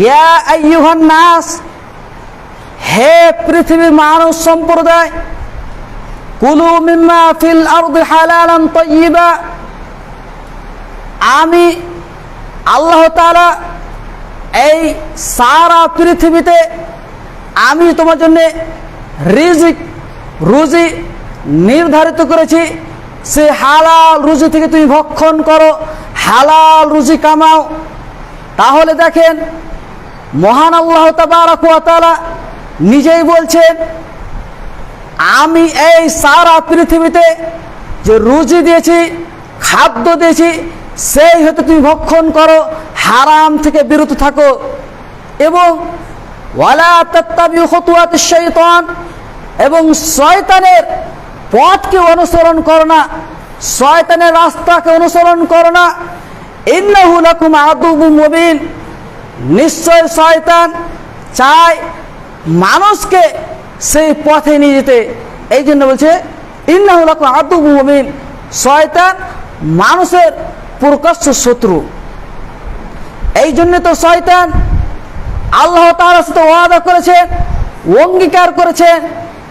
ইয়া নাস হে পৃথিবীর মানুষ সম্প্রদায়, কুলু মিম্মা ফিল আমি আল্লাহ এই সারা পৃথিবীতে আমি তোমার জন্য রিজিক, রুজি নির্ধারিত করেছি। সে হালাল রুজি থেকে তুমি ভক্ষণ করো, হালাল রুজি কামাও। তাহলে দেখেন মহান আল্লাহ তাআলা নিজেই বলছেন, আমি এই সারা পৃথিবীতে যে রুজি দিয়েছি, খাদ্য দিয়েছি, সেই হতে তুমি ভক্ষণ করো, হারাম থেকে বিরত থাকো। এবং ওয়ালা শাইতান, এবং শয়তানের পথকে অনুসরণ করো না, শয়তানের রাস্তাকে অনুসরণ করো না। ইন্নাহু লাকুম আদুবুম মুবিন। নিশ্চয় শয়তান চায় মানুষকে সেই পথে নিয়ে যেতে। এই জন্য বলছে ইন্নাহুলাক আদুবু মুমিন শয়তান মানুষের প্রকাশ্য শত্রু। এই জন্য তো শয়তান আল্লাহ তাআলার সাথে ওয়াদা করেছেন, অঙ্গীকার করেছেন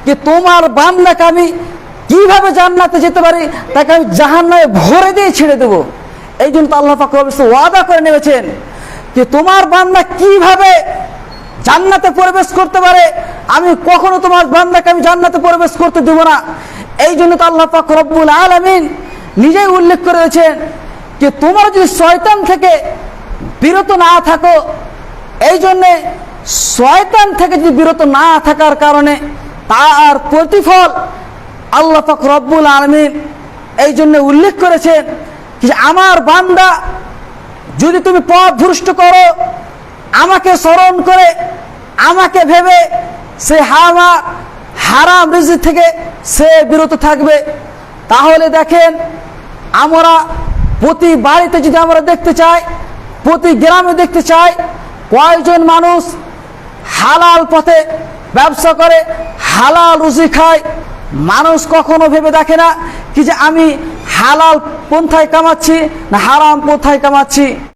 যে তোমার বান্দাকে আমি কীভাবে জান্নাতে যেতে পারি, তাকে আমি জাহান্নায় ভরে দিয়ে ছেড়ে দেবো। এই জন্য তো আল্লাহ রব্বুল ওয়াদা করে নেমেছেন। যে তোমার বান্দা কীভাবে জান্নাতে প্রবেশ করতে পারে, আমি কখনো তোমার বান্দাকে আমি জান্নাতে প্রবেশ করতে দেব না। এই জন্য তো আল্লাহ পাক রব্বুল আলামিন নিজেই উল্লেখ করেছেন যে তোমার যদি শয়তান থেকে বিরত না থাকো, এই জন্যে শয়তান থেকে যদি বিরত না থাকার কারণে তার প্রতিফল আল্লাহ পাক রব্বুল আলমিন এই জন্য উল্লেখ করেছেন যে আমার বান্দা যদি তুমি পথ ভ্রষ্ট করো, আমাকে স্মরণ করে, আমাকে ভেবে সে হামা হারাম রিজি থেকে সে বিরত থাকবে। তাহলে দেখেন, আমরা প্রতি বাড়িতে যদি আমরা দেখতে চাই, প্রতি গ্রামে দেখতে চাই, কয়জন মানুষ হালাল পথে ব্যবসা করে, হালাল রুজি খায়, মানুষ কখনো ভেবে দেখে না, কি যে আমি হালাল পন্থায় কামাচ্ছি না হারাম পন্থায় কামাচ্ছি?